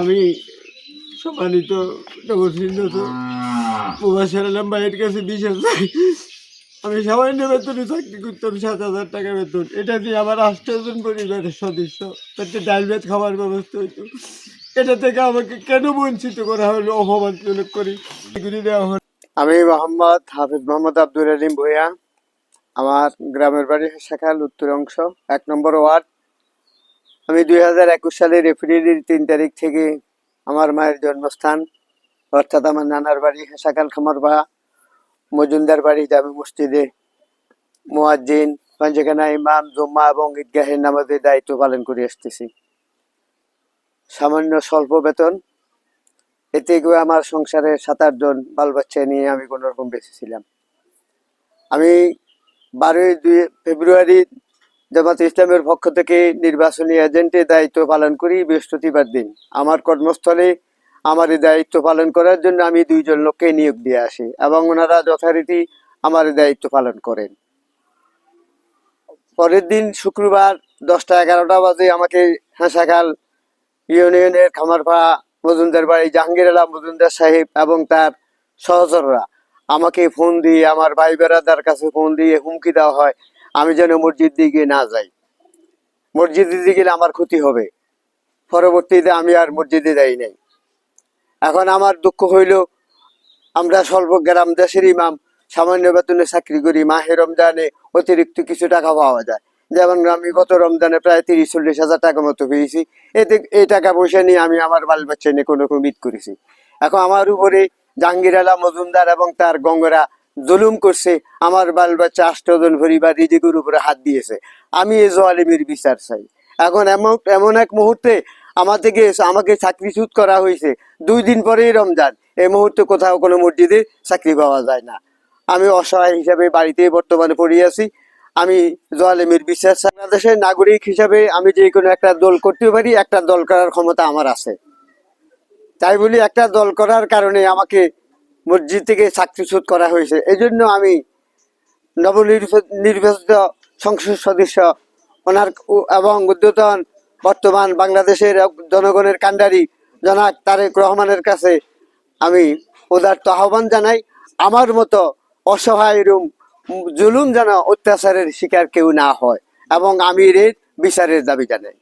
আমি সম্মানিত আলম ভাইয়ের কাছে বিশ হাজার আমি সামান্য বেতনে চাকরি করতাম সাত হাজার টাকা বেতন। এটা দিয়ে আমার আষ্টজন পরিবারের সদস্য। তাতে ডাল ভাত খাওয়ার ব্যবস্থা হইতো। এটা থেকে আমাকে কেন বঞ্চিত করা হলো অপমানজনক করে এগুলি দেওয়া হলো। আমি মোহাম্মদ হাফিজ মোহাম্মদ আব্দুল আলিম ভূঁইয়া। আমার গ্রামের বাড়ি শাখাল উত্তর অংশ এক নম্বর ওয়ার্ড আমি দুই হাজার একুশ সালের এপ্রিলের তিন তারিখ থেকে আমার মায়ের জন্মস্থান, অর্থাৎ আমার নানার বাড়ি শাখাল খামারবা মজুমদার বাড়ি জামে মসজিদে মোয়াজ্জিন পঞ্চখানা ইমাম, জুম্মা এবং ঈদগাহের নামাজের দায়িত্ব পালন করে আসতেছি। সামান্য স্বল্প বেতন, এতে করে আমার সংসারে সাত আটজন বাল বাচ্চা নিয়ে আমি কোনো রকম বেঁচেছিলাম আমি বারোই দুই ফেব্রুয়ারি জামাত ইসলামের পক্ষ থেকে নির্বাচনী এজেন্টের দায়িত্ব পালন করি বৃহস্পতিবার দিন। আমার কর্মস্থলে আমার এই দায়িত্ব পালন করার জন্য আমি দুইজন লোককে নিয়োগ দিয়ে আসি এবং ওনারা যথারীতি আমার দায়িত্ব পালন করেন। পরের দিন শুক্রবার দশটা এগারোটা বাজে আমাকে হাসাখাল ইউনিয়নের খামারপাড়া মজুমদার বাড়ি জাহাঙ্গীর আলম মজুমদার সাহেব এবং তার সহচররা আমাকে ফোন দিয়ে, আমার ভাই বেড়াদার কাছে ফোন দিয়ে হুমকি দেওয়া হয়। আমি যেন মসজিদ দিকে না যাই। মসজিদে দিকে গেলে আমার ক্ষতি হবে। পরবর্তীতে আমি আর মসজিদে যাই নাই। এখন আমার দুঃখ হইল, আমরা স্বল্প গ্রাম দেশের ইমাম, সামান্য বেতনে চাকরি করি, মাহে রমজানে অতিরিক্ত কিছু টাকা পাওয়া যায়। যেমন আমি গত রমজানে প্রায় তিরিশ, চল্লিশ হাজার টাকা মতো পেয়েছি। এতে এই টাকা পয়সা নিয়ে আমি আমার বাল বাচ্চা নিয়ে কোনো রকম করেছি। এখন আমার উপরে জাহাঙ্গীর আলা মজুমদার এবং তার গঙ্গরা জুলুম করছে, আমার বাল বাচ্চা আষ্টজন পরিবার রিজিকের উপরে হাত দিয়েছে। আমি এই জোয়ালিমির বিচার চাই। এখন এমন এমন এক মুহূর্তে আমার থেকে আমাকে চাকরিচ্যুত করা হয়েছে। দুই দিন পরেই রমজান। এই মুহূর্তে কোথাও কোনো মসজিদে চাকরি পাওয়া যায় না। আমি অসহায় হিসাবে বাড়িতে বর্তমানে পড়ে আছি। আমি জোয়ালিমির বিশ্বাস বাংলাদেশের নাগরিক হিসাবে আমি যে কোনো একটা দল করতে পারি, একটা দল করার ক্ষমতা আমার আছে। তাই বলি, একটা দল করার কারণে আমাকে মসজিদ থেকে চাকরিচ্যুত করা হয়েছে। এই জন্য আমি নবনির্বাচিত সংসদ সদস্য, ওনার এবং উদ্যতন বর্তমান বাংলাদেশের জনগণের কাণ্ডারি জনাক তারেক রহমানের কাছে আমি উদার্ত আহ্বান জানাই। আমার মতো অসহায় রুম, জুলুম যেন অত্যাচারের শিকার কেউ না হয় এবং আমির এর বিচারের দাবি জানাই।